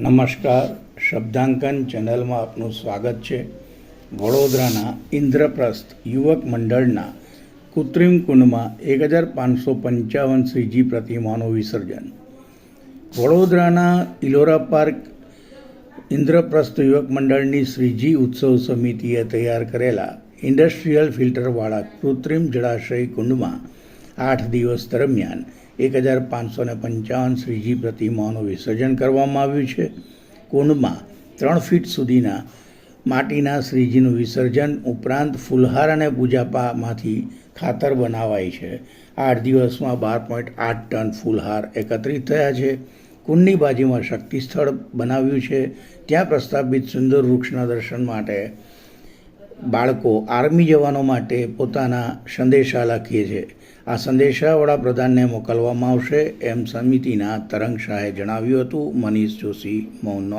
નમસ્કાર. શબ્દાંકન ચેનલમાં આપનું સ્વાગત છે. વડોદરાના ઇન્દ્રપ્રસ્થ યુવક મંડળના કૃત્રિમ કુંડમાં એક હજાર પાંચસો પંચાવન શ્રીજી પ્રતિમાનું વિસર્જન. વડોદરાના ઇલોરા પાર્ક ઇન્દ્રપ્રસ્થ યુવક મંડળની શ્રીજી ઉત્સવ સમિતિએ તૈયાર કરેલા ઇન્ડસ્ટ્રીયલ ફિલ્ટરવાળા કૃત્રિમ જળાશય કુંડમાં આઠ દિવસ દરમિયાન એક હજાર પાંચસો ને પંચાવન શ્રીજી પ્રતિમાઓનું વિસર્જન કરવામાં આવ્યું છે. કુંડમાં ત્રણ ફીટ સુધીના માટીના શ્રીજીનું વિસર્જન ઉપરાંત ફુલહાર અને પૂજાપામાંથી ખાતર બનાવાય છે. આઠ દિવસમાં બાર પોઈન્ટ આઠ ટન ફુલહાર એકત્રિત થયા છે. કુંડની બાજુમાં શક્તિ સ્થળ બનાવ્યું છે. ત્યાં પ્રસ્થાપિત સુંદર વૃક્ષના દર્શન માટે બાળકો આર્મી જવાનો માટે પોતાના સંદેશા લખીએ છે. આ સંદેશા વડાપ્રધાનને મોકલવામાં આવશે, એમ સમિતિના તરંગ શાહે જણાવ્યું હતું. મનીષ જોશી મૌનનો